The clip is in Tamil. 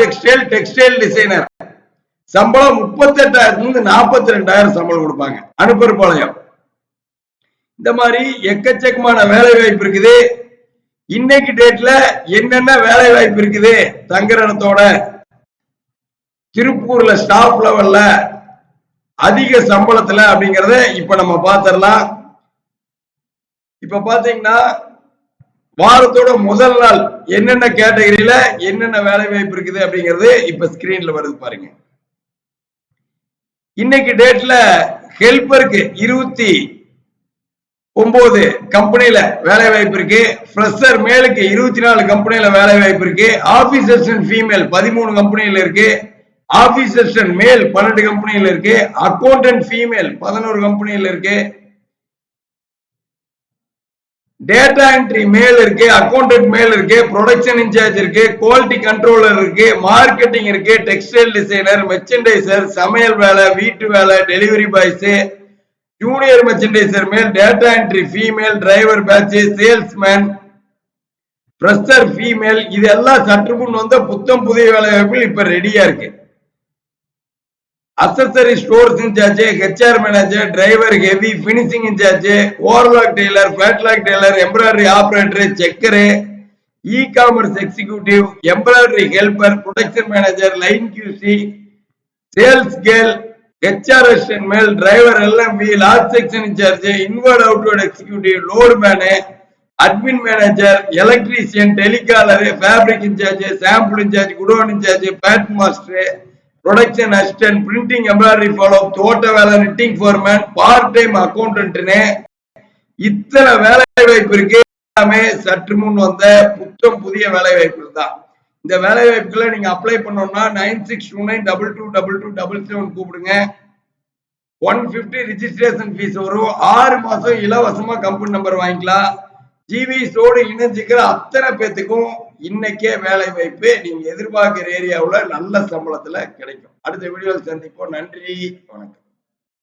டெக்ஸ்டைல் டெக்ஸ்டைல் டிசைனர் சம்பளம் முப்பத்தி எட்டாயிரத்துல இருந்து நாற்பத்தி ரெண்டாயிரம் சம்பளம் கொடுப்பாங்க. அனுப்பருப்பாளையம். இந்த மாதிரி எக்கச்சக்கமான வேலை வாய்ப்பு இருக்குது. இன்னைக்கு டேட்ல என்னென்ன வேலை வாய்ப்பு இருக்குது? தங்கரணத்தோட திருப்பூர்ல ஸ்டாஃப் லெவல்ல அதிக சம்பளத்துல அப்படிங்கறத இப்ப நம்ம பாத்திரலாம் இப்ப பாத்தீங்கன்னா வாரத்தோட முதல் நாள் என்னென்ன கேட்டகரியில என்னென்ன வேலை வாய்ப்பு இருக்குது அப்படிங்கிறது இப்ப ஸ்கிரீன்ல வருது பாருங்க. இன்னைக்கு டேட்ல ஹெல்பருக்கு இருபத்தி ஒன்பது கம்பெனியில வேலை வாய்ப்பு இருக்கு. ஃப்ரெஷர் மேலுக்கு இருபத்தி நாலு கம்பெனியில வேலை வாய்ப்பு இருக்கு. ஆபீஸ் அசிஸ்டன்ட் ஃபீமேல் பதிமூணு கம்பெனியில இருக்கு. ஆபீஸ் அசிஸ்டன்ட் மேல் பன்னெண்டு கம்பெனியில இருக்கு. அக்கௌண்டன்ட் ஃபீமேல் பதினோரு கம்பெனியில இருக்கு. டேட்டா என்ட்ரி மேல் இருக்கு அக்கௌண்டன்ட் மேல் இருக்கு ப்ரொடக்ஷன் இன்சார்ஜ் இருக்கு குவாலிட்டி கண்ட்ரோலர் இருக்கு மார்க்கெட்டிங் இருக்கு டெக்ஸ்டைல் டிசைனர் மெர்ச்சன்டைசர் சமையல் வேலை வீட்டு வேலை delivery boys junior merchandiser male data entry female driver batch salesman fresher female இதெல்லாம் சற்று முன் வந்த புத்தம் புதிய வேலை வாய்ப்புகள் இப்ப ரெடியா இருக்கு. Accessory stores incharge HR manager driver heavy finishing incharge overlock tailor flatlock tailor embroidery operator checker e commerce executive embroidery helper production manager line QC sales girl HR assistant male driver LMV last section incharge inward outward executive load man admin manager electrician telecaller fabric incharge sample incharge godown incharge pad master production assistant printing embroidery follow தோட்ட வேலை நிட்டிங் ஃபோர்மேன் பார்ட் டைம் அக்கௌண்டன்ட்னு இத்தனை வேலை வாய்ப்பு இருக்கு. எல்லாமே சற்று முன் வந்த புத்தம் புதிய வேலை வாய்ப்புகள் தான். இந்த வேலை வாய்ப்புகளை நீங்க அப்ளை பண்ணோம்னா nine six two nine double two double two double seven கூப்பிடுங்க. ஒன் பிப்டி ரிஜிஸ்ட்ரேஷன் ஃபீஸ் வரும். ஆறு மாசம் இலவசமா கம்பெனி நம்பர் வாங்கிக்கலாம். ஜிவிஸோடு இணைஞ்சிக்கிற அத்தனை பேத்துக்கும் இன்னைக்கே வேலை வாய்ப்பு நீங்க எதிர்பார்க்கிற ஏரியாவுல நல்ல சம்பளத்துல கிடைக்கும். அடுத்த வீடியோவில் சந்திப்போம். நன்றி. வணக்கம்.